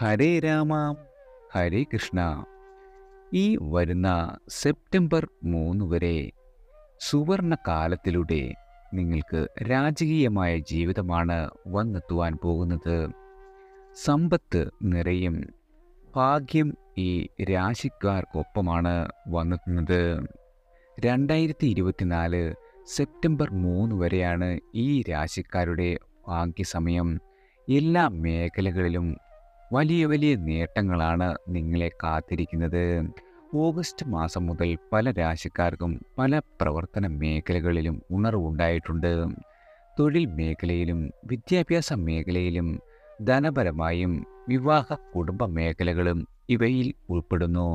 ഹരേ രാമ ഹരേ കൃഷ്ണ. ഈ വരുന്ന സെപ്റ്റംബർ മൂന്ന് വരെ സുവർണ കാലത്തിലൂടെ നിങ്ങൾക്ക് രാജകീയമായ ജീവിതമാണ് വന്നെത്തുവാൻ പോകുന്നത്. സമ്പത്ത് നിറയും ഭാഗ്യം ഈ രാശിക്കാർക്കൊപ്പമാണ് വന്നെത്തുന്നത്. രണ്ടായിരത്തി ഇരുപത്തിനാല് സെപ്റ്റംബർ മൂന്ന് വരെയാണ് ഈ രാശിക്കാരുടെ ഭാഗ്യസമയം. എല്ലാ മേഖലകളിലും വലിയ വലിയ നേട്ടങ്ങളാണ് നിങ്ങളെ കാത്തിരിക്കുന്നത്. ഓഗസ്റ്റ് മാസം മുതൽ പല രാശിക്കാർക്കും പല പ്രവർത്തന മേഖലകളിലും ഉണർവുണ്ടായിട്ടുണ്ട് തൊഴിൽ മേഖലയിലും വിദ്യാഭ്യാസ മേഖലയിലും ധനപരമായും വിവാഹ കുടുംബ മേഖലകളും ഇവയിൽ ഉൾപ്പെടുന്നു.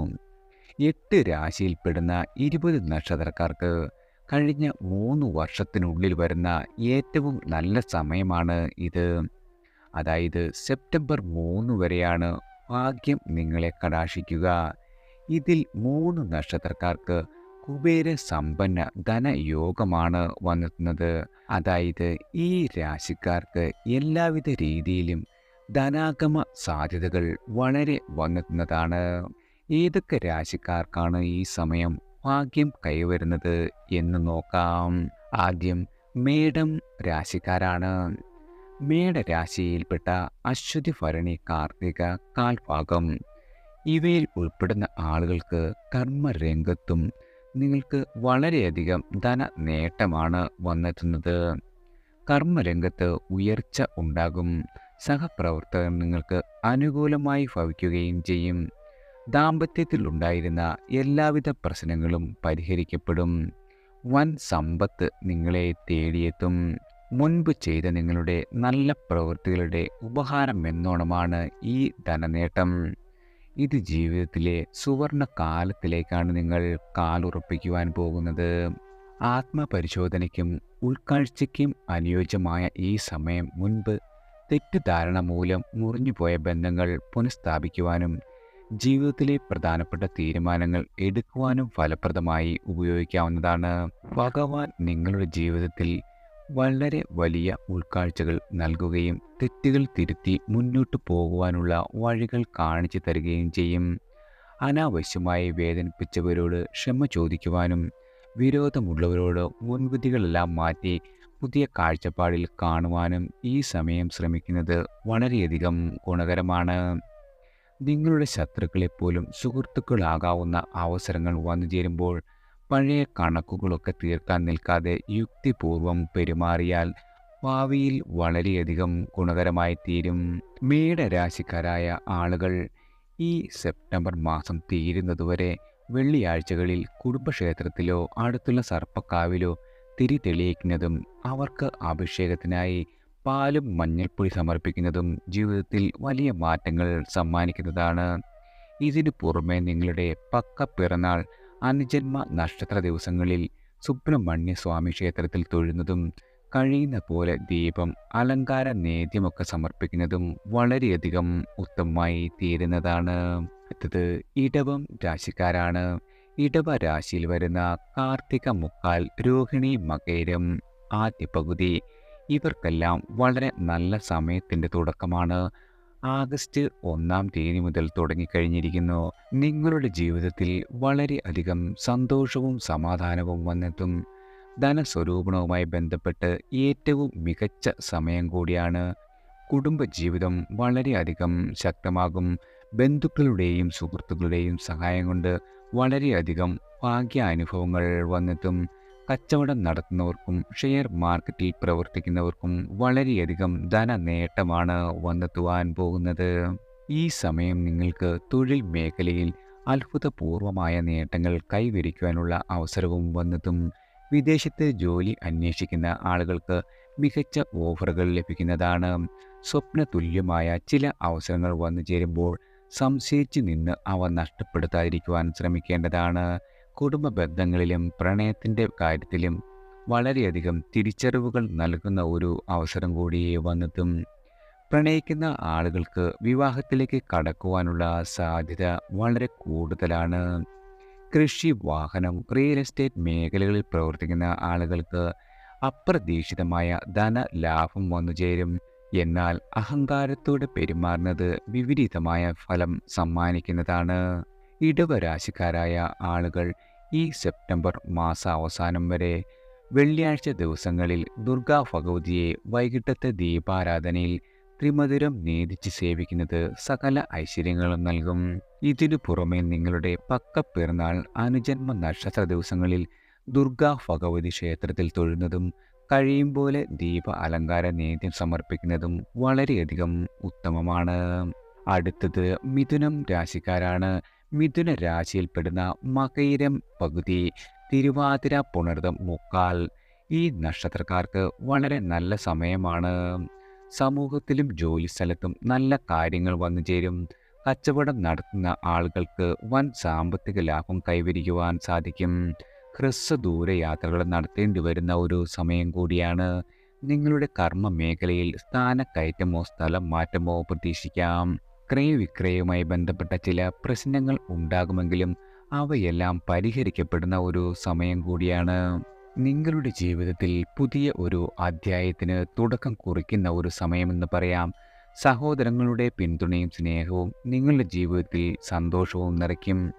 എട്ട് രാശിയിൽപ്പെടുന്ന ഇരുപത് നക്ഷത്രക്കാർക്ക് കഴിഞ്ഞ മൂന്ന് വർഷത്തിനുള്ളിൽ വരുന്ന ഏറ്റവും നല്ല സമയമാണ് ഇത്. അതായത് സെപ്റ്റംബർ മൂന്ന് വരെയാണ് ഭാഗ്യം നിങ്ങളെ കടാക്ഷിക്കുക. ഇതിൽ മൂന്ന് നക്ഷത്രക്കാർക്ക് കുബേര സമ്പന്ന ധനയോഗമാണ് വന്നെത്തുന്നത് അതായത് ഈ രാശിക്കാർക്ക് എല്ലാവിധ രീതിയിലും ധനാഗമ സാധ്യതകൾ വളരെ വന്നെത്തുന്നതാണ് ഏതൊക്കെ രാശിക്കാർക്കാണ് ഈ സമയം ഭാഗ്യം കൈവരുന്നത് എന്ന് നോക്കാം. ആദ്യം മേടം രാശിക്കാരാണ്. മേടരാശിയിൽപ്പെട്ട അശ്വതി ഭരണി കാർത്തിക കാൽഭാഗം. ഇവയിൽ ഉൾപ്പെടുന്ന ആളുകൾക്ക് കർമ്മരംഗത്തും നിങ്ങൾക്ക് വളരെയധികം ധന നേട്ടമാണ് വന്നെത്തുന്നത്. കർമ്മരംഗത്ത് ഉയർച്ച ഉണ്ടാകും. സഹപ്രവർത്തകർ നിങ്ങൾക്ക് അനുകൂലമായി ഭവിക്കുകയും ചെയ്യും. ദാമ്പത്യത്തിൽ ഉണ്ടായിരുന്ന എല്ലാവിധ പ്രശ്നങ്ങളും പരിഹരിക്കപ്പെടും. വൻ സമ്പത്ത് നിങ്ങളെ തേടിയെത്തും. മുൻപ് ചെയ്ത നിങ്ങളുടെ നല്ല പ്രവൃത്തികളുടെ ഉപഹാരം എന്നോണമാണ് ഈ ധനനേട്ടം. ഇത് ജീവിതത്തിലെ സുവർണ കാലത്തിലേക്കാണ് നിങ്ങൾ കാലുറപ്പിക്കുവാൻ പോകുന്നത്. ആത്മപരിശോധനയ്ക്കും ഉൾക്കാഴ്ചയ്ക്കും അനുയോജ്യമായ ഈ സമയം മുൻപ് തെറ്റിദ്ധാരണ മൂലം മുറിഞ്ഞുപോയ ബന്ധങ്ങൾ പുനഃസ്ഥാപിക്കുവാനും ജീവിതത്തിലെ പ്രധാനപ്പെട്ട തീരുമാനങ്ങൾ എടുക്കുവാനും ഫലപ്രദമായി ഉപയോഗിക്കാവുന്നതാണ്. ഭഗവാൻ നിങ്ങളുടെ ജീവിതത്തിൽ വളരെ വലിയ ഉൾക്കാഴ്ചകൾ നൽകുകയും തെറ്റുകൾ തിരുത്തി മുന്നോട്ട് പോകുവാനുള്ള വഴികൾ കാണിച്ചു തരികയും ചെയ്യും. അനാവശ്യമായി വേദനിപ്പിച്ചവരോട് ക്ഷമ ചോദിക്കുവാനും വിരോധമുള്ളവരോട് മുൻവിധികളെല്ലാം മാറ്റി പുതിയ കാഴ്ചപ്പാടിൽ കാണുവാനും ഈ സമയം ശ്രമിക്കുന്നത് വളരെയധികം ഗുണകരമാണ്. നിങ്ങളുടെ ശത്രുക്കളെപ്പോലും സുഹൃത്തുക്കളാകാവുന്ന അവസരങ്ങൾ വന്നു ചേരുമ്പോൾ പഴയ കണക്കുകളൊക്കെ തീർക്കാൻ നിൽക്കാതെ യുക്തിപൂർവം പെരുമാറിയാൽ ഭാവിയിൽ വളരെയധികം ഗുണകരമായി തീരും. മേടരാശിക്കാരായ ആളുകൾ ഈ സെപ്റ്റംബർ മാസം തീരുന്നതുവരെ വെള്ളിയാഴ്ചകളിൽ കുടുംബക്ഷേത്രത്തിലോ അടുത്തുള്ള സർപ്പക്കാവിലോ തിരി തെളിയിക്കുന്നതും അവർക്ക് അഭിഷേകത്തിനായി പാലും മഞ്ഞൾപ്പൊടി സമർപ്പിക്കുന്നതും ജീവിതത്തിൽ വലിയ മാറ്റങ്ങൾ സമ്മാനിക്കുന്നതാണ്. ഇതിനു പുറമെ നിങ്ങളുടെ പക്ക പിറന്നാൾ അനുജന്മ നക്ഷത്ര ദിവസങ്ങളിൽ സുബ്രഹ്മണ്യ സ്വാമി ക്ഷേത്രത്തിൽ തൊഴുന്നതും കഴിയുന്ന പോലെ ദീപം അലങ്കാര നേദ്യമൊക്കെ സമർപ്പിക്കുന്നതും വളരെയധികം ഉത്തമമായി തീരുന്നതാണ്. അടുത്തത് ഇടവം രാശിക്കാരാണ്. ഇടവ രാശിയിൽ വരുന്ന കാർത്തിക മുക്കാൽ രോഹിണി മകേരം ആദ്യ പകുതി ഇവർക്കെല്ലാം വളരെ നല്ല സമയത്തിന്റെ തുടക്കമാണ്. ആഗസ്റ്റ് ഒന്നാം തീയതി മുതൽ തുടങ്ങിക്കഴിഞ്ഞിരിക്കുന്നു. നിങ്ങളുടെ ജീവിതത്തിൽ വളരെയധികം സന്തോഷവും സമാധാനവും വന്നെത്തും. ധനസ്വരൂപണവുമായി ബന്ധപ്പെട്ട് ഏറ്റവും മികച്ച സമയം കൂടിയാണ്. കുടുംബജീവിതം വളരെയധികം ശക്തമാകും. ബന്ധുക്കളുടെയും സുഹൃത്തുക്കളുടെയും സഹായം കൊണ്ട് വളരെയധികം ഭാഗ്യാനുഭവങ്ങൾ വന്നെത്തും. കച്ചവടം നടത്തുന്നവർക്കും ഷെയർ മാർക്കറ്റിൽ പ്രവർത്തിക്കുന്നവർക്കും വളരെയധികം ധന നേട്ടമാണ് വന്നെത്തുവാൻ പോകുന്നത്. ഈ സമയം നിങ്ങൾക്ക് തൊഴിൽ മേഖലയിൽ അത്ഭുതപൂർവമായ നേട്ടങ്ങൾ കൈവരിക്കുവാനുള്ള അവസരവും വന്നെത്തും. വിദേശത്ത് ജോലി അന്വേഷിക്കുന്ന ആളുകൾക്ക് മികച്ച ഓഫറുകൾ ലഭിക്കുന്നതാണ്. സ്വപ്ന തുല്യമായ ചില അവസരങ്ങൾ വന്നു ചേരുമ്പോൾ സംശയിച്ചു നിന്ന് അവ നഷ്ടപ്പെടുത്താതിരിക്കുവാൻ ശ്രമിക്കേണ്ടതാണ്. കുടുംബ ബന്ധങ്ങളിലും പ്രണയത്തിന്റെ കാര്യത്തിലും വളരെയധികം തിരിച്ചറിവുകൾ നൽകുന്ന ഒരു അവസരം കൂടി വന്നെത്തും പ്രണയിക്കുന്ന ആളുകൾക്ക് വിവാഹത്തിലേക്ക് കടക്കുവാനുള്ള സാധ്യത വളരെ കൂടുതലാണ്. കൃഷി വാഹനം റിയൽ എസ്റ്റേറ്റ് മേഖലകളിൽ പ്രവർത്തിക്കുന്ന ആളുകൾക്ക് അപ്രതീക്ഷിതമായ ധനലാഭം വന്നു ചേരും. എന്നാൽ അഹങ്കാരത്തോടെ പെരുമാറുന്നത് വിപരീതമായ ഫലം സമ്മാനിക്കുന്നതാണ്. ഇടവരാശിക്കാരായ ആളുകൾ ഈ സെപ്റ്റംബർ മാസാവസാനം വരെ വെള്ളിയാഴ്ച ദിവസങ്ങളിൽ ദുർഗാ ഭഗവതിയെ വൈകിട്ടത്തെ ദീപാരാധനയിൽ ത്രിമധുരം നേദിച്ച് സേവിക്കുന്നത് സകല ഐശ്വര്യങ്ങളും നൽകും. ഇതിനു പുറമെ നിങ്ങളുടെ പക്കപ്പിറന്നാൾ അനുജന്മ നക്ഷത്ര ദിവസങ്ങളിൽ ദുർഗാ ഭഗവതി ക്ഷേത്രത്തിൽ തൊഴുന്നതും കഴിയും പോലെ ദീപ അലങ്കാര നേദ്യം സമർപ്പിക്കുന്നതും വളരെയധികം ഉത്തമമാണ്. അടുത്തത് മിഥുനം രാശിക്കാരാണ് മിഥുന രാശിയിൽപ്പെടുന്ന മകയിരം പകുതി തിരുവാതിര പുണർതം മുക്കാൽ. ഈ നക്ഷത്രക്കാർക്ക് വളരെ നല്ല സമയമാണ്. സമൂഹത്തിലും ജോലിസ്ഥലത്തും നല്ല കാര്യങ്ങൾ വന്നു ചേരും. കച്ചവടം നടത്തുന്ന ആളുകൾക്ക് വൻ സാമ്പത്തിക ലാഭം കൈവരിക്കുവാൻ സാധിക്കും. ഹ്രസ്വദൂര യാത്രകൾ നടത്തേണ്ടി വരുന്ന ഒരു സമയം കൂടിയാണ്. നിങ്ങളുടെ കർമ്മ മേഖലയിൽ സ്ഥാനക്കയറ്റമോ സ്ഥലം മാറ്റമോ പ്രതീക്ഷിക്കാം. ക്രയവിക്രയവുമായി ബന്ധപ്പെട്ട ചില പ്രശ്നങ്ങൾ ഉണ്ടാകുമെങ്കിലും അവയെല്ലാം പരിഹരിക്കപ്പെടുന്ന ഒരു സമയം കൂടിയാണ്. നിങ്ങളുടെ ജീവിതത്തിൽ പുതിയ ഒരു അധ്യായത്തിന് തുടക്കം കുറിക്കുന്ന ഒരു സമയമെന്ന് പറയാം. സഹോദരങ്ങളുടെ പിന്തുണയും സ്നേഹവും നിങ്ങളുടെ ജീവിതത്തിൽ സന്തോഷവും നിറയ്ക്കും.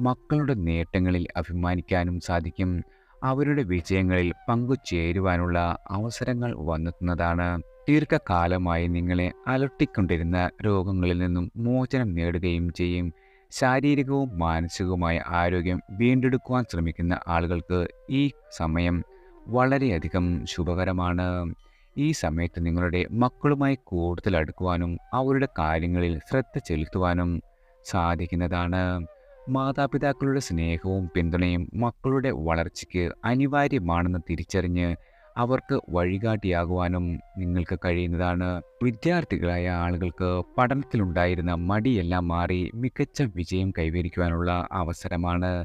മക്കളുടെ നേട്ടങ്ങളിൽ അഭിമാനിക്കാനും സാധിക്കും. അവരുടെ വിജയങ്ങളിൽ പങ്കുചേരുവാനുള്ള അവസരങ്ങൾ വന്നെത്തുന്നതാണ്. ദീർഘകാലമായി നിങ്ങളെ അലട്ടിക്കൊണ്ടിരുന്ന രോഗങ്ങളിൽ നിന്നും മോചനം നേടുകയും ചെയ്യും. ശാരീരികവും മാനസികവുമായ ആരോഗ്യം വീണ്ടെടുക്കുവാൻ ശ്രമിക്കുന്ന ആളുകൾക്ക് ഈ സമയം വളരെയധികം ശുഭകരമാണ്. ഈ സമയത്ത് നിങ്ങളുടെ മക്കളുമായി കൂടുതൽ അടുക്കുവാനും അവരുടെ കാര്യങ്ങളിൽ ശ്രദ്ധ ചെലുത്തുവാനും സാധിക്കുന്നതാണ്. മാതാപിതാക്കളുടെ സ്നേഹവും പിന്തുണയും മക്കളുടെ വളർച്ചയ്ക്ക് അനിവാര്യമാണെന്ന് തിരിച്ചറിഞ്ഞ് അവർക്ക് വഴികാട്ടിയാകുവാനും നിങ്ങൾക്ക് കഴിയുന്നതാണ്. വിദ്യാർത്ഥികളായ ആളുകൾക്ക് പഠനത്തിലുണ്ടായിരുന്ന മടിയെല്ലാം മാറി മികച്ച വിജയം കൈവരിക്കുവാനുള്ള അവസരമാണ്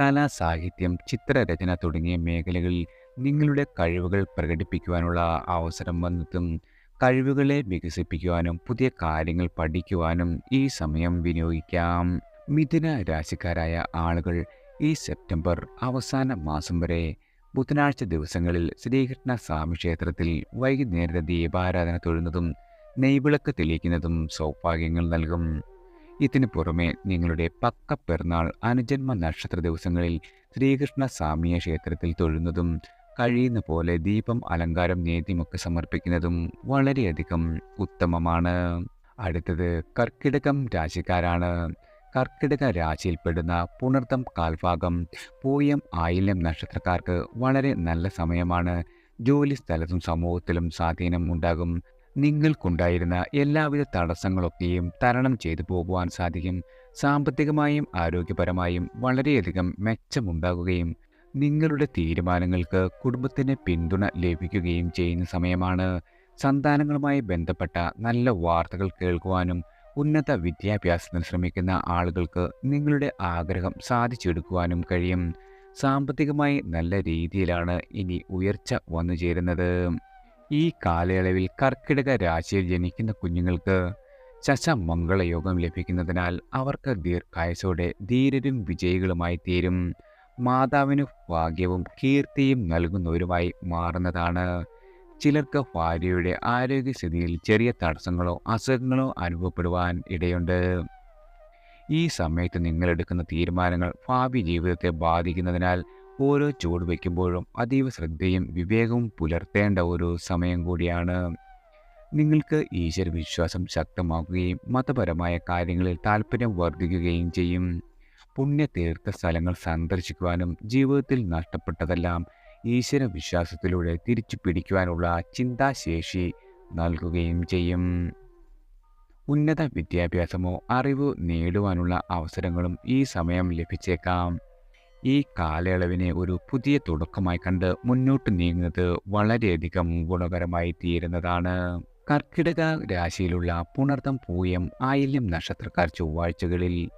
കലാ സാഹിത്യം ചിത്രരചന തുടങ്ങിയ മേഖലകളിൽ നിങ്ങളുടെ കഴിവുകൾ പ്രകടിപ്പിക്കുവാനുള്ള അവസരം വന്നെത്തും കഴിവുകളെ വികസിപ്പിക്കുവാനും പുതിയ കാര്യങ്ങൾ പഠിക്കുവാനും ഈ സമയം വിനിയോഗിക്കാം. മിഥുന രാശിക്കാരായ ആളുകൾ ഈ സെപ്റ്റംബർ അവസാന മാസം വരെ ബുധനാഴ്ച ദിവസങ്ങളിൽ ശ്രീകൃഷ്ണ സ്വാമി ക്ഷേത്രത്തിൽ വൈകുന്നേരത്തെ ദീപാരാധന തൊഴുന്നതും നെയ്വിളക്ക് തെളിയിക്കുന്നതും സൗഭാഗ്യങ്ങൾ നൽകും. ഇതിനു പുറമെ നിങ്ങളുടെ പക്ക പിറന്നാൾ അനുജന്മ നക്ഷത്ര ദിവസങ്ങളിൽ ശ്രീകൃഷ്ണ സ്വാമിയ ക്ഷേത്രത്തിൽ തൊഴുന്നതും കഴിയുന്ന പോലെ ദീപം അലങ്കാരം നേദ്യമൊക്കെ സമർപ്പിക്കുന്നതും വളരെയധികം ഉത്തമമാണ്. അടുത്തത് കർക്കിടകം രാശിക്കാരാണ്. കർക്കിടക രാശിയിൽപ്പെടുന്ന പുണർത്തം കാൽഭാഗം പൂയം ആയില്യം നക്ഷത്രക്കാർക്ക് വളരെ നല്ല സമയമാണ്. ജോലി സ്ഥലത്തും സമൂഹത്തിലും സ്വാധീനം ഉണ്ടാകും. നിങ്ങൾക്കുണ്ടായിരുന്ന എല്ലാവിധ തടസ്സങ്ങളൊക്കെയും തരണം ചെയ്തു പോകുവാൻ സാധിക്കും. സാമ്പത്തികമായും ആരോഗ്യപരമായും വളരെയധികം മെച്ചമുണ്ടാകുകയും നിങ്ങളുടെ തീരുമാനങ്ങൾക്ക് കുടുംബത്തിന് പിന്തുണ ലഭിക്കുകയും ചെയ്യുന്ന സമയമാണ്. സന്താനങ്ങളുമായി ബന്ധപ്പെട്ട നല്ല വാർത്തകൾ കേൾക്കുവാനും ഉന്നത വിദ്യാഭ്യാസത്തിന് ശ്രമിക്കുന്ന ആളുകൾക്ക് നിങ്ങളുടെ ആഗ്രഹം സാധിച്ചെടുക്കുവാനും കഴിയും. സാമ്പത്തികമായി നല്ല രീതിയിലാണ് ഇനി ഉയർച്ച വന്നു ചേരുന്നത്. ഈ കാലയളവിൽ കർക്കിടക രാശിയിൽ ജനിക്കുന്ന കുഞ്ഞുങ്ങൾക്ക് ശശമംഗളയോഗം ലഭിക്കുന്നതിനാൽ അവർക്ക് ദീർഘായുസോടെ ധീരരും വിജയികളുമായി തീരും. മാതാവിന് ഭാഗ്യവും കീർത്തിയും നൽകുന്നവരുമായി മാറുന്നതാണ്. ചിലർക്ക് ഭാര്യയുടെ ആരോഗ്യസ്ഥിതിയിൽ ചെറിയ തടസ്സങ്ങളോ അസുഖങ്ങളോ അനുഭവപ്പെടുവാൻ ഇടയുണ്ട്. ഈ സമയത്ത് നിങ്ങൾ എടുക്കുന്ന തീരുമാനങ്ങൾ ഭാവി ജീവിതത്തെ ബാധിക്കുന്നതിനാൽ ഓരോ ചുവട് വയ്ക്കുമ്പോഴും അതീവ ശ്രദ്ധയും വിവേകവും പുലർത്തേണ്ട ഒരു സമയം കൂടിയാണ്. നിങ്ങൾക്ക് ഈശ്വര വിശ്വാസം ശക്തമാക്കുകയും മതപരമായ കാര്യങ്ങളിൽ താല്പര്യം വർദ്ധിക്കുകയും ചെയ്യും. പുണ്യതീർത്ഥ സ്ഥലങ്ങൾ സന്ദർശിക്കുവാനും ജീവിതത്തിൽ നഷ്ടപ്പെട്ടതെല്ലാം ഈശ്വര വിശ്വാസത്തിലൂടെ തിരിച്ചു പിടിക്കുവാനുള്ള ചിന്താശേഷി നൽകുകയും ചെയ്യും. ഉന്നത വിദ്യാഭ്യാസമോ അറിവ് നേടുവാനുള്ള അവസരങ്ങളും ഈ സമയം ലഭിച്ചേക്കാം. ഈ കാലയളവിനെ ഒരു പുതിയ തുടക്കമായി കണ്ട് മുന്നോട്ട് നീങ്ങുന്നത് വളരെയധികം ഗുണകരമായി തീരുന്നതാണ്. കർക്കിടക രാശിയിലുള്ള പുണർത്തം പൂയം ആയില്യം നക്ഷത്രക്കാർ ചൊവ്വാഴ്ചകളിൽ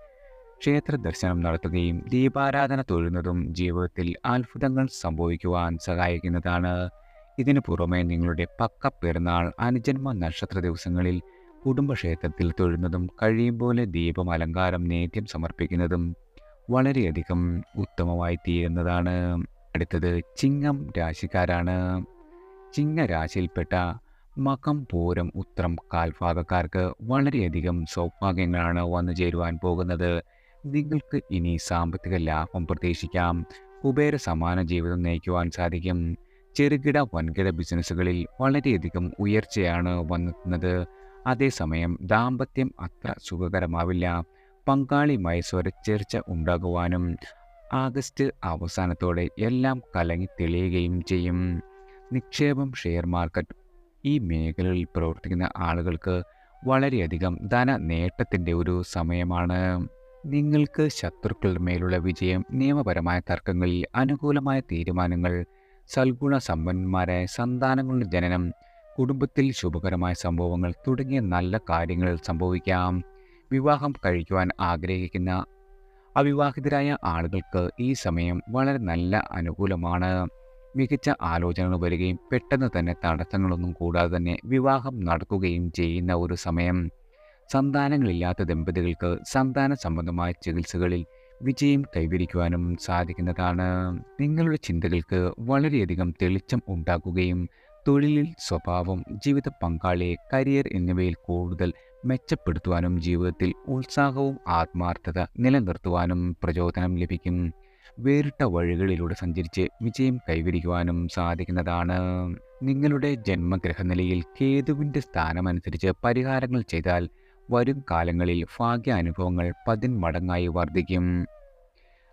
ക്ഷേത്ര ദർശനം നടത്തുകയും ദീപാരാധന തൊഴുന്നതും ജീവിതത്തിൽ അത്ഭുതങ്ങൾ സംഭവിക്കുവാൻ സഹായിക്കുന്നതാണ്. ഇതിനു പുറമെ നിങ്ങളുടെ പക്ക പെരുന്നാൾ അനുജന്മ നക്ഷത്ര ദിവസങ്ങളിൽ കുടുംബക്ഷേത്രത്തിൽ തൊഴുന്നതും കഴിയും പോലെ ദീപം അലങ്കാരം നേദ്യം സമർപ്പിക്കുന്നതും വളരെയധികം ഉത്തമമായി തീരുന്നതാണ്. അടുത്തത് ചിങ്ങം രാശിക്കാരാണ്. ചിങ്ങ രാശിയിൽപ്പെട്ട മകം പൂരം ഉത്രം കാൽഭാഗക്കാർക്ക് വളരെയധികം സൗഭാഗ്യങ്ങളാണ് വന്നു ചേരുവാൻ പോകുന്നത്. നിങ്ങൾക്ക് ഇനി സാമ്പത്തിക ലാഭം പ്രതീക്ഷിക്കാം. കുബേര സമാന ജീവിതം നയിക്കുവാൻ സാധിക്കും. ചെറുകിട വൻകിട ബിസിനസ്സുകളിൽ വളരെയധികം ഉയർച്ചയാണ് വന്നെത്തുന്നത്. അതേസമയം ദാമ്പത്യം അത്ര സുഖകരമാവില്ല. പങ്കാളിയുമായി സ്വരച്ചേർച്ച ഉണ്ടാകുവാനും ആഗസ്റ്റ് അവസാനത്തോടെ എല്ലാം കലങ്ങി തെളിയുകയും ചെയ്യും. നിക്ഷേപം ഷെയർ മാർക്കറ്റ് ഈ മേഖലകളിൽ പ്രവർത്തിക്കുന്ന ആളുകൾക്ക് വളരെയധികം ധന നേട്ടത്തിന്റെ ഒരു സമയമാണ്. നിങ്ങൾക്ക് ശത്രുക്കളുടെ മേലുള്ള വിജയം നിയമപരമായ തർക്കങ്ങളിൽ അനുകൂലമായ തീരുമാനങ്ങൾ സൽഗുണ സമ്പന്നന്മാരായ സന്താനങ്ങളുടെ ജനനം കുടുംബത്തിൽ ശുഭകരമായ സംഭവങ്ങൾ തുടങ്ങിയ നല്ല കാര്യങ്ങൾ സംഭവിക്കാം. വിവാഹം കഴിക്കുവാൻ ആഗ്രഹിക്കുന്ന അവിവാഹിതരായ ആളുകൾക്ക് ഈ സമയം വളരെ നല്ല അനുകൂലമാണ്. മികച്ച ആലോചനകൾ വരികയും പെട്ടെന്ന് തന്നെ തടസ്സങ്ങളൊന്നും കൂടാതെ തന്നെ വിവാഹം നടക്കുകയും ചെയ്യുന്ന ഒരു സമയം. സന്താനങ്ങളില്ലാത്ത ദമ്പതികൾക്ക് സന്താന സംബന്ധമായ ചികിത്സകളിൽ വിജയം കൈവരിക്കുവാനും സാധിക്കുന്നതാണ്. നിങ്ങളുടെ ചിന്തകൾക്ക് വളരെയധികം തെളിച്ചം ഉണ്ടാക്കുകയും തൊഴിലിൽ സ്വഭാവം ജീവിത പങ്കാളിയെ കരിയർ എന്നിവയിൽ കൂടുതൽ മെച്ചപ്പെടുത്തുവാനും ജീവിതത്തിൽ ഉത്സാഹവും ആത്മാർത്ഥത നിലനിർത്തുവാനും പ്രചോദനം ലഭിക്കും. വേറിട്ട വഴികളിലൂടെ സഞ്ചരിച്ച് വിജയം കൈവരിക്കുവാനും സാധിക്കുന്നതാണ്. നിങ്ങളുടെ ജന്മഗ്രഹനിലയിൽ കേതുവിന്റെ സ്ഥാനമനുസരിച്ച് പരിഹാരങ്ങൾ ചെയ്താൽ വരും കാലങ്ങളിൽ ഭാഗ്യാനുഭവങ്ങൾ പതിന്മടങ്ങായി വർദ്ധിക്കും.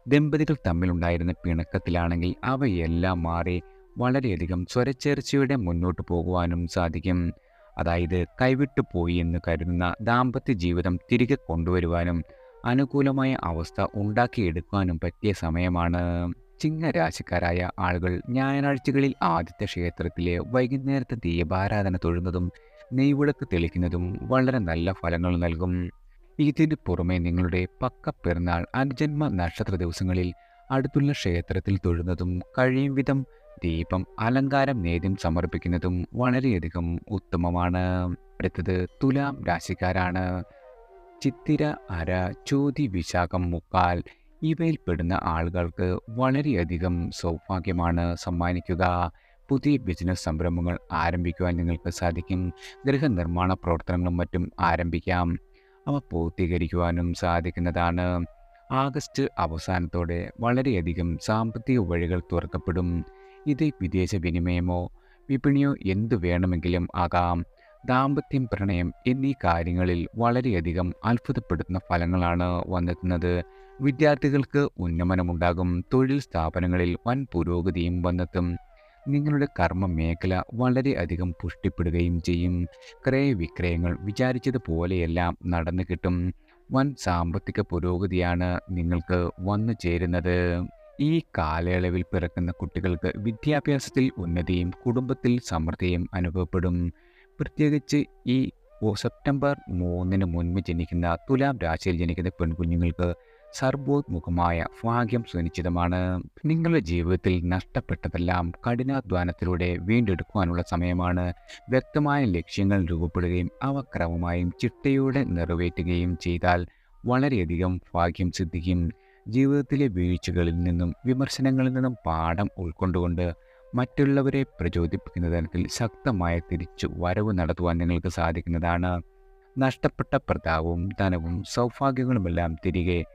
ദമ്പതികൾ തമ്മിലുണ്ടായിരുന്ന പിണക്കത്തിലാണെങ്കിൽ അവയെല്ലാം മാറി വളരെയധികം സ്വരച്ചേർച്ചയുടെ മുന്നോട്ട് പോകുവാനും സാധിക്കും. അതായത് കൈവിട്ടു പോയി എന്ന് കരുതുന്ന ദാമ്പത്യ ജീവിതം തിരികെ കൊണ്ടുവരുവാനും അനുകൂലമായ അവസ്ഥ ഉണ്ടാക്കിയെടുക്കാനും പറ്റിയ സമയമാണ്. ചിങ്ങരാശിക്കാരായ ആളുകൾ ഞായറാഴ്ചകളിൽ ആദിത്യ ക്ഷേത്രത്തിലെ വൈകുന്നേരത്തെ ദീപാരാധന തൊഴുന്നതും നെയ്വിളക്ക് തെളിക്കുന്നതും വളരെ നല്ല ഫലങ്ങൾ നൽകും. ഇതിന് പുറമെ നിങ്ങളുടെ പക്ക പിറന്നാൾ അനുജന്മ നക്ഷത്ര ദിവസങ്ങളിൽ അടുത്തുള്ള ക്ഷേത്രത്തിൽ തൊഴുന്നതും കഴിയും വിധം ദീപം അലങ്കാരം നേദ്യം സമർപ്പിക്കുന്നതും വളരെയധികം ഉത്തമമാണ്. അടുത്തത് തുലാം രാശിക്കാരാണ്. ചിത്തിര അര ചോതി വിശാഖം മുക്കാൽ ഇവയിൽപ്പെടുന്ന ആളുകൾക്ക് വളരെയധികം സൗഭാഗ്യമാണ് സമ്മാനിക്കുക. പുതിയ ബിസിനസ് സംരംഭങ്ങൾ ആരംഭിക്കുവാൻ നിങ്ങൾക്ക് സാധിക്കും. ഗൃഹനിർമ്മാണ പ്രവർത്തനങ്ങളും മറ്റും ആരംഭിക്കാം. അവ പൂർത്തീകരിക്കുവാനും സാധിക്കുന്നതാണ്. ആഗസ്റ്റ് അവസാനത്തോടെ വളരെയധികം സാമ്പത്തിക വഴികൾ തുറക്കപ്പെടും. ഇത് വിദേശ വിനിമയമോ വിപണിയോ എന്തു വേണമെങ്കിലും ആകാം. ദാമ്പത്യം പ്രണയം എന്നീ കാര്യങ്ങളിൽ വളരെയധികം അത്ഭുതപ്പെടുത്തുന്ന ഫലങ്ങളാണ് വന്നെത്തുന്നത്. വിദ്യാർത്ഥികൾക്ക് ഉന്നമനമുണ്ടാകും. തൊഴിൽ സ്ഥാപനങ്ങളിൽ വൻ പുരോഗതിയും വന്നെത്തും. നിങ്ങളുടെ കർമ്മ മേഖല വളരെയധികം പുഷ്ടിപ്പെടുകയും ചെയ്യും. ക്രയവിക്രയങ്ങൾ വിചാരിച്ചതുപോലെയെല്ലാം നടന്നു കിട്ടും. വൻ സാമ്പത്തിക പുരോഗതിയാണ് നിങ്ങൾക്ക് വന്നു ചേരുന്നത്. ഈ കാലയളവിൽ പിറക്കുന്ന കുട്ടികൾക്ക് വിദ്യാഭ്യാസത്തിൽ ഉന്നതിയും കുടുംബത്തിൽ സമൃദ്ധിയും അനുഭവപ്പെടും. പ്രത്യേകിച്ച് ഈ സെപ്റ്റംബർ മൂന്നിന് മുൻപ് ജനിക്കുന്ന തുലാം രാശിയിൽ ജനിക്കുന്ന പെൺകുഞ്ഞുങ്ങൾക്ക് സർവോത്മുഖമായ ഭാഗ്യം സുനിശ്ചിതമാണ്. നിങ്ങളുടെ ജീവിതത്തിൽ നഷ്ടപ്പെട്ടതെല്ലാം കഠിനാധ്വാനത്തിലൂടെ വീണ്ടെടുക്കുവാനുള്ള സമയമാണ്. വ്യക്തമായ ലക്ഷ്യങ്ങൾ രൂപപ്പെടുകയും അവ ക്രമമായും ചിട്ടയോടെ നിറവേറ്റുകയും ചെയ്താൽ വളരെയധികം ഭാഗ്യം സിദ്ധിക്കും. ജീവിതത്തിലെ വീഴ്ചകളിൽ നിന്നും വിമർശനങ്ങളിൽ നിന്നും പാഠം ഉൾക്കൊണ്ടുകൊണ്ട് മറ്റുള്ളവരെ പ്രചോദിപ്പിക്കുന്ന തരത്തിൽ ശക്തമായ തിരിച്ചു വരവ് നടത്തുവാൻ നിങ്ങൾക്ക് സാധിക്കുന്നതാണ്. നഷ്ടപ്പെട്ട പ്രതാവും ധനവും സൗഭാഗ്യങ്ങളുമെല്ലാം തിരികെ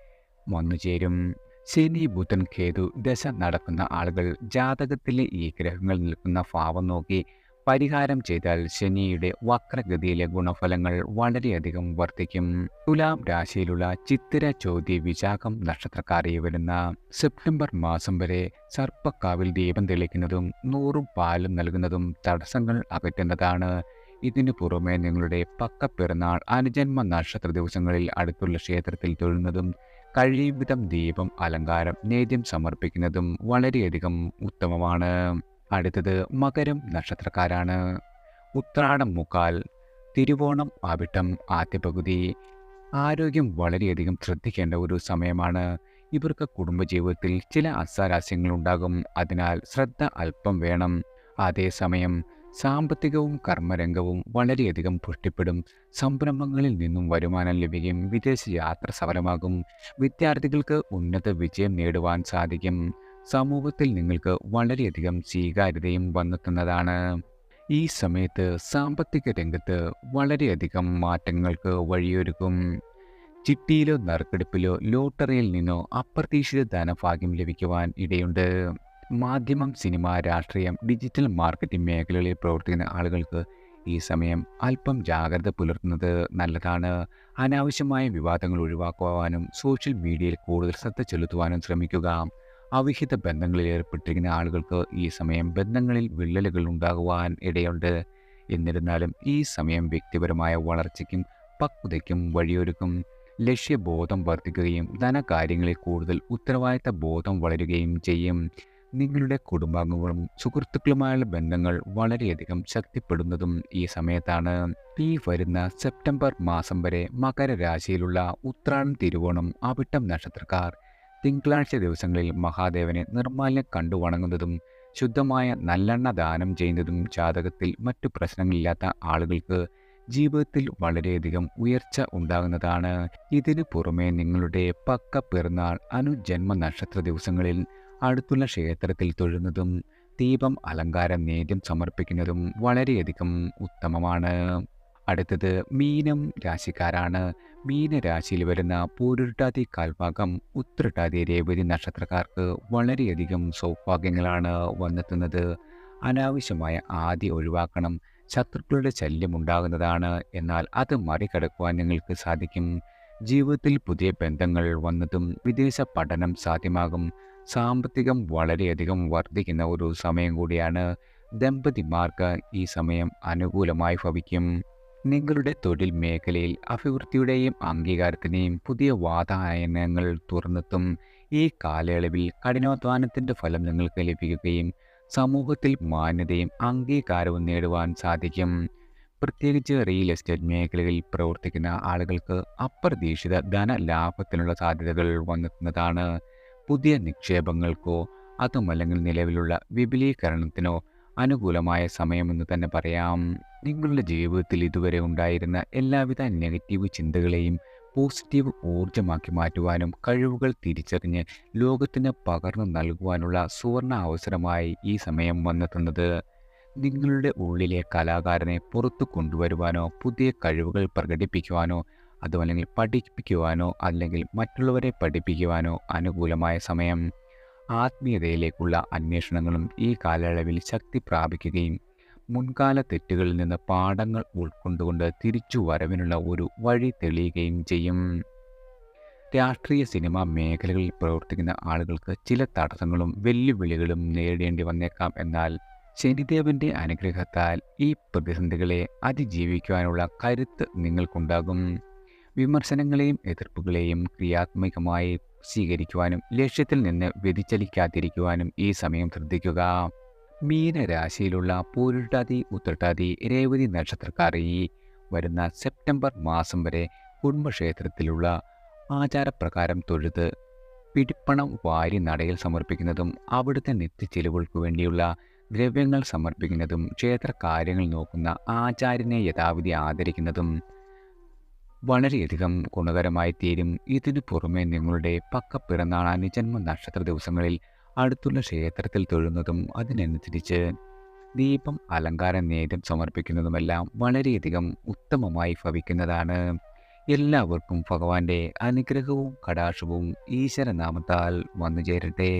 വന്നു ചേരും. ശനി ബുധൻ കേതു ദശ നടക്കുന്ന ആളുകൾ ജാതകത്തിലെ ഈ ഗ്രഹങ്ങൾ നിൽക്കുന്ന ഭാവം നോക്കി പരിഹാരം ചെയ്താൽ ശനിയുടെ വക്രഗതിയിലെ ഗുണഫലങ്ങൾ വളരെയധികം വർദ്ധിക്കും. തുലാം രാശിയിലുള്ള ചിത്തിര ചോദ്യ വിശാഖം നക്ഷത്രക്കാരെ വരുന്ന സെപ്റ്റംബർ മാസം വരെ സർപ്പക്കാവിൽ ദീപം തെളിക്കുന്നതും നൂറും പാലും നൽകുന്നതും തടസ്സങ്ങൾ അകറ്റുന്നതാണ്. ഇതിനു പുറമെ നിങ്ങളുടെ പക്ക പിറന്നാൾ അനുജന്മ നക്ഷത്ര ദിവസങ്ങളിൽ അടുത്തുള്ള ക്ഷേത്രത്തിൽ തൊഴുന്നതും കഴിയും വിധം ദീപം അലങ്കാരം നേദ്യം സമർപ്പിക്കുന്നതും വളരെയധികം ഉത്തമമാണ്. അടുത്തത് മകരം നക്ഷത്രക്കാരാണ്. ഉത്രാടം മുക്കാൽ തിരുവോണം ആവിട്ടം ആദ്യ പകുതി. ആരോഗ്യം വളരെയധികം ശ്രദ്ധിക്കേണ്ട ഒരു സമയമാണ്. ഇവർക്ക് കുടുംബജീവിതത്തിൽ ചില അസാരാസ്യങ്ങളുണ്ടാകും. അതിനാൽ ശ്രദ്ധ അല്പം വേണം. അതേസമയം സാമ്പത്തികവും കർമ്മരംഗവും വളരെയധികം പുഷ്ടിപ്പെടും. സംരംഭങ്ങളിൽ നിന്നും വരുമാനം ലഭിക്കും. വിദേശ യാത്ര സഫലമാകും. വിദ്യാർത്ഥികൾക്ക് ഉന്നത വിജയം നേടുവാൻ സാധിക്കും. സമൂഹത്തിൽ നിങ്ങൾക്ക് വളരെയധികം സ്വീകാര്യതയും വന്നെത്തുന്നതാണ്. ഈ സമയത്ത് സാമ്പത്തിക രംഗത്ത് വളരെയധികം മാറ്റങ്ങൾക്ക് വഴിയൊരുക്കും. ചിട്ടിയിലോ നറുക്കെടുപ്പിലോ ലോട്ടറിയിൽ നിന്നോ അപ്രതീക്ഷിത ധനഭാഗ്യം ലഭിക്കുവാൻ ഇടയുണ്ട്. മാധ്യമം സിനിമ രാഷ്ട്രീയം ഡിജിറ്റൽ മാർക്കറ്റിംഗ് മേഖലകളിൽ പ്രവർത്തിക്കുന്ന ആളുകൾക്ക് ഈ സമയം അല്പം ജാഗ്രത പുലർത്തുന്നത് നല്ലതാണ്. അനാവശ്യമായ വിവാദങ്ങൾ ഒഴിവാക്കുവാനും സോഷ്യൽ മീഡിയയിൽ കൂടുതൽ ശ്രദ്ധ ചെലുത്തുവാനും ശ്രമിക്കുക അവിഹിത ബന്ധങ്ങളിൽ ഏർപ്പെട്ടിരിക്കുന്ന ആളുകൾക്ക് ഈ സമയം ബന്ധങ്ങളിൽ വിള്ളലുകൾ ഉണ്ടാകുവാൻ ഇടയുണ്ട്. എന്നിരുന്നാലും ഈ സമയം വ്യക്തിപരമായ വളർച്ചയ്ക്കും പക്വതയ്ക്കും വഴിയൊരുക്കും. ലക്ഷ്യബോധം വർദ്ധിക്കുകയും ധനകാര്യങ്ങളിൽ കൂടുതൽ ഉത്തരവാദിത്ത ബോധം വളരുകയും ചെയ്യും. നിങ്ങളുടെ കുടുംബാംഗങ്ങളും സുഹൃത്തുക്കളുമായുള്ള ബന്ധങ്ങൾ വളരെയധികം ശക്തിപ്പെടുന്നതും ഈ സമയത്താണ്. ഈ വരുന്ന സെപ്റ്റംബർ മാസം വരെ മകരരാശിയിലുള്ള ഉത്രാടം തിരുവോണം അവിട്ടം നക്ഷത്രക്കാർ തിങ്കളാഴ്ച ദിവസങ്ങളിൽ മഹാദേവനെ നിർമ്മാല്യം കണ്ടു വണങ്ങുന്നതും ശുദ്ധമായ നല്ലെണ്ണ ദാനം ചെയ്യുന്നതും ജാതകത്തിൽ മറ്റു പ്രശ്നങ്ങളില്ലാത്ത ആളുകൾക്ക് ജീവിതത്തിൽ വളരെയധികം ഉയർച്ച ഉണ്ടാകുന്നതാണ്. ഇതിനു പുറമെ നിങ്ങളുടെ പക്ക പിറന്നാൾ അനുജന്മ നക്ഷത്ര ദിവസങ്ങളിൽ അടുത്തുള്ള ക്ഷേത്രത്തിൽ തൊഴുന്നതും ദീപം അലങ്കാരം നേദ്യം സമർപ്പിക്കുന്നതും വളരെയധികം ഉത്തമമാണ്. അടുത്തത് മീനം രാശിക്കാരാണ്. മീനരാശിയിൽ വരുന്ന പൂരുരുട്ടാതി കാൽഭാഗം ഉത്രട്ടാതി രേവതി നക്ഷത്രക്കാർക്ക് വളരെയധികം സൗഭാഗ്യങ്ങളാണ് വന്നെത്തുന്നത്. അനാവശ്യമായ ആദി ഒഴിവാക്കണം ശത്രുക്കളുടെ ശല്യം ഉണ്ടാകുന്നതാണ് എന്നാൽ അത് മറികടക്കുവാൻ നിങ്ങൾക്ക് സാധിക്കും. ജീവിതത്തിൽ പുതിയ ബന്ധങ്ങൾ വന്നതും വിദേശ പഠനം സാധ്യമാകും. സാമ്പത്തികം വളരെയധികം വർദ്ധിക്കുന്ന ഒരു സമയം കൂടിയാണ് ദമ്പതിമാർക്ക് ഈ സമയം അനുകൂലമായി ഭവിക്കും. നിങ്ങളുടെ തൊഴിൽ മേഖലയിൽ അഭിവൃദ്ധിയുടെയും അംഗീകാരത്തിനെയും പുതിയ വാതായനങ്ങൾ തുറന്നെത്തും. ഈ കാലയളവിൽ കഠിനാധ്വാനത്തിന്റെ ഫലം നിങ്ങൾക്ക് ലഭിക്കുകയും സമൂഹത്തിൽ മാന്യതയും അംഗീകാരവും നേടുവാൻ സാധിക്കും. പ്രത്യേകിച്ച് റിയൽ എസ്റ്റേറ്റ് മേഖലയിൽ പ്രവർത്തിക്കുന്ന ആളുകൾക്ക് അപ്രതീക്ഷിത ധനലാഭത്തിനുള്ള സാധ്യതകൾ വന്നെത്തുന്നതാണ്. പുതിയ നിക്ഷേപങ്ങൾക്കോ അതുമല്ലെങ്കിൽ നിലവിലുള്ള വിപുലീകരണത്തിനോ അനുകൂലമായ സമയമെന്ന് തന്നെ പറയാം. നിങ്ങളുടെ ജീവിതത്തിൽ ഇതുവരെ ഉണ്ടായിരുന്ന എല്ലാവിധ നെഗറ്റീവ് ചിന്തകളെയും പോസിറ്റീവ് ഊർജമാക്കി മാറ്റുവാനും കഴിവുകൾ തിരിച്ചറിഞ്ഞ് ലോകത്തിന് പകർന്നു നൽകുവാനുള്ള സുവർണ അവസരമായി ഈ സമയം വന്നെത്തുന്നത്. നിങ്ങളുടെ ഉള്ളിലെ കലാകാരനെ പുറത്തു കൊണ്ടുവരുവാനോ പുതിയ കഴിവുകൾ പ്രകടിപ്പിക്കുവാനോ അതുമല്ലെങ്കിൽ പഠിപ്പിക്കുവാനോ അല്ലെങ്കിൽ മറ്റുള്ളവരെ പഠിപ്പിക്കുവാനോ അനുകൂലമായ സമയം ആത്മീയതയിലേക്കുള്ള അന്വേഷണങ്ങളും ഈ കാലയളവിൽ ശക്തി പ്രാപിക്കുകയും മുൻകാല തെറ്റുകളിൽ നിന്ന് പാഠങ്ങൾ ഉൾക്കൊണ്ടുകൊണ്ട് തിരിച്ചു വരവിനുള്ള ഒരു വഴി തെളിയുകയും ചെയ്യും. രാഷ്ട്രീയ സിനിമ മേഖലകളിൽ പ്രവർത്തിക്കുന്ന ആളുകൾക്ക് ചില തടസ്സങ്ങളും വെല്ലുവിളികളും നേരിടേണ്ടി വന്നേക്കാം. എന്നാൽ ശനിദേവന്റെ അനുഗ്രഹത്താൽ ഈ പ്രതിസന്ധികളെ അതിജീവിക്കുവാനുള്ള കരുത്ത് നിങ്ങൾക്കുണ്ടാകും. വിമർശനങ്ങളെയും എതിർപ്പുകളെയും ക്രിയാത്മകമായി സ്വീകരിക്കുവാനും ലക്ഷ്യത്തിൽ നിന്ന് വ്യതിചലിക്കാതിരിക്കുവാനും ഈ സമയം ശ്രദ്ധിക്കുക. മീനരാശിയിലുള്ള പൂരുട്ടാതി ഉത്രട്ടാതി രേവതി നക്ഷത്രക്കാർ ഈ വരുന്ന സെപ്റ്റംബർ മാസം വരെ കുടുംബക്ഷേത്രത്തിലുള്ള ആചാരപ്രകാരം തൊഴുത് പിടിപ്പണം വാരി നടയിൽ സമർപ്പിക്കുന്നതും അവിടുത്തെ നിത്യച്ചെലവുകൾക്ക് വേണ്ടിയുള്ള ദ്രവ്യങ്ങൾ സമർപ്പിക്കുന്നതും ക്ഷേത്ര കാര്യങ്ങൾ നോക്കുന്ന ആചാര്യനെ യഥാവിധി ആദരിക്കുന്നതും വളരെയധികം ഗുണകരമായി തീരും ഇതിനു പുറമെ നിങ്ങളുടെ പക്ക പിറന്നാൾ അനുജന്മ നക്ഷത്ര ദിവസങ്ങളിൽ അടുത്തുള്ള ക്ഷേത്രത്തിൽ തൊഴുന്നതും അതിനനുസരിച്ച് ദീപം അലങ്കാര നേദ്യം സമർപ്പിക്കുന്നതുമെല്ലാം വളരെയധികം ഉത്തമമായി ഭവിക്കുന്നതാണ്. എല്ലാവർക്കും ഭഗവാന്റെ അനുഗ്രഹവും കടാക്ഷവും ഈശ്വരനാമത്താൽ വന്നു ചേരട്ടെ